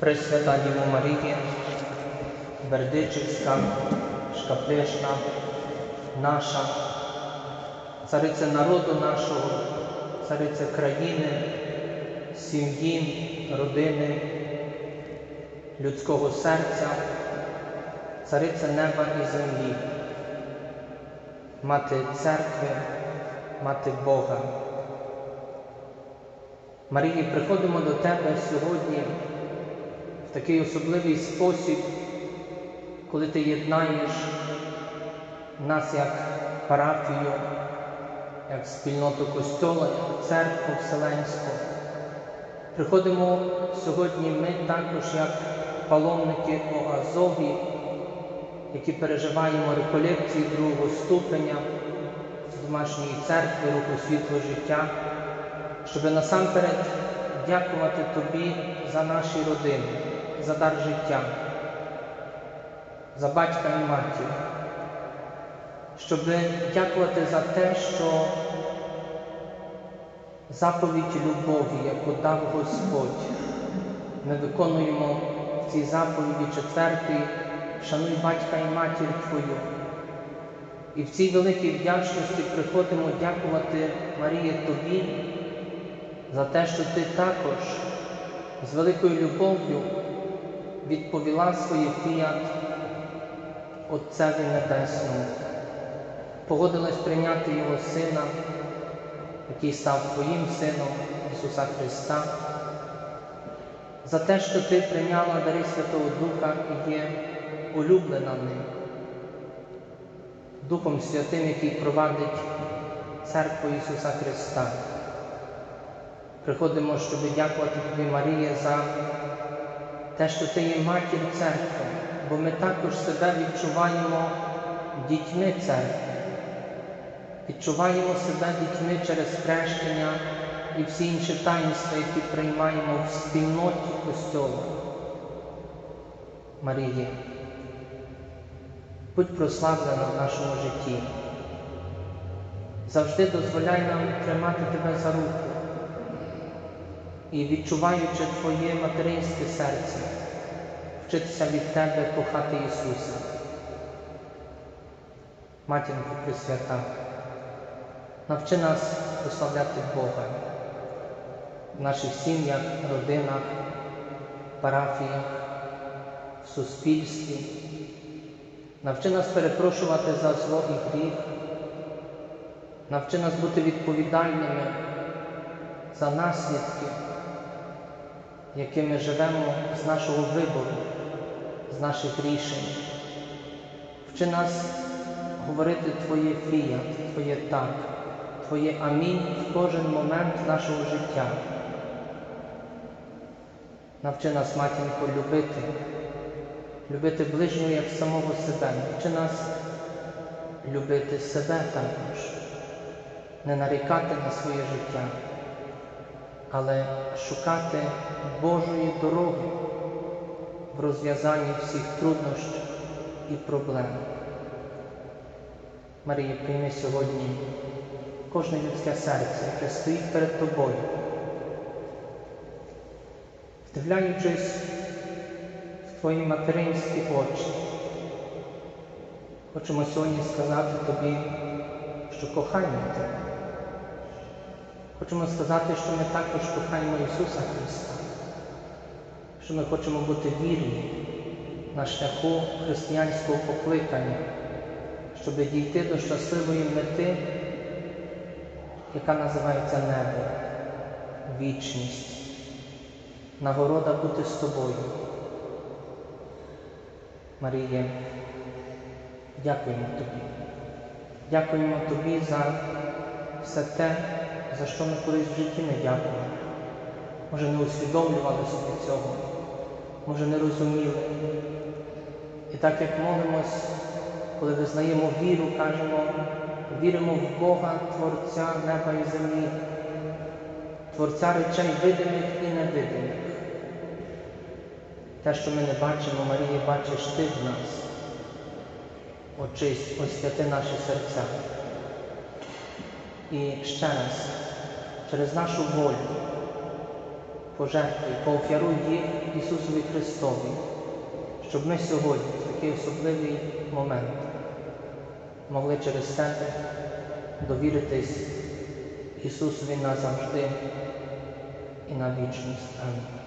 Пресвята Діво Марія, Бердичівська, Шкаплешна, наша, цариця народу нашого, цариця країни, сім'ї, родини, людського серця, цариця неба і землі, мати церкви, мати Бога. Марії, приходимо до Тебе сьогодні такий особливий спосіб, коли Ти єднаєш нас як парафію, як спільноту Костьола, як церкву Вселенську. Приходимо сьогодні ми також як паломники у Азові, які переживаємо реколекції другого ступеня з домашньої церкви, руху світло життя, щоб насамперед дякувати Тобі за наші родини, за дар життя, за батька і матір, щоб дякувати за те, що заповідь любові, яку дав Господь, ми виконуємо в цій заповіді четвертій, шануй батька і матір Твою. І в цій великій вдячності приходимо дякувати Марії Тобі за те, що Ти також з великою любов'ю відповіла своє фіат Отцеві Небесному, погодилась прийняти Його Сина, який став Твоїм Сином Ісуса Христа, за те, що Ти прийняла дари Святого Духа і є улюблена ним, Духом Святим, який провадить Церкву Ісуса Христа. Приходимо, щоб дякувати Тобі, Марія, за те, що Ти є матір церкви, бо ми також себе відчуваємо дітьми церкви, відчуваємо себе дітьми через хрещення і всі інші таїнства, які приймаємо в спільноті Костьола. Марія, будь прославлена в нашому житті. Завжди дозволяй нам тримати Тебе за руку і відчуваючи Твоє материнське серце, вчитися від Тебе кохати Ісуса. Матінко Пресвята, навчи нас прославляти Бога в наших сім'ях, родинах, парафіях, в суспільстві. Навчи нас перепрошувати за зло і гріх, навчи нас бути відповідальними за наслідки якими живемо з нашого вибору, з наших рішень. Вчи нас говорити Твоє фіят, Твоє так, Твоє амінь в кожен момент нашого життя. Навчи нас, матінко, любити, любити ближнього як самого себе. Навчи нас любити себе також, не нарікати на своє життя але шукати Божої дороги в розв'язанні всіх труднощів і проблем. Марія, прийми сьогодні кожне людське серце, яке стоїть перед тобою, вдивляючись в твої материнські очі. Хочемо сьогодні сказати тобі, що кохаємо тебе. Хочемо сказати, що ми також кохаємо Ісуса Христа, що ми хочемо бути вірні на шляху християнського покликання, щоб дійти до щасливої мети, яка називається небо, вічність, нагорода бути з тобою. Марія, дякуємо Тобі. Дякуємо Тобі за все те, за що ми колись в житті не дякували. Може, не усвідомлювали собі цього, може не розуміли. І так як молимось, коли визнаємо віру, кажемо, віримо в Бога, Творця неба і землі, Творця речей видимих і невидимих. Те, що ми не бачимо, Марія, бачиш ти в нас. Очисть, освяти наші серця. І ще раз, через нашу волю пожертвуй, поофяруй їх Ісусові Христові, щоб ми сьогодні, в такий особливий момент, могли через тебе довіритись Ісусові назавжди і на вічність. Амінь.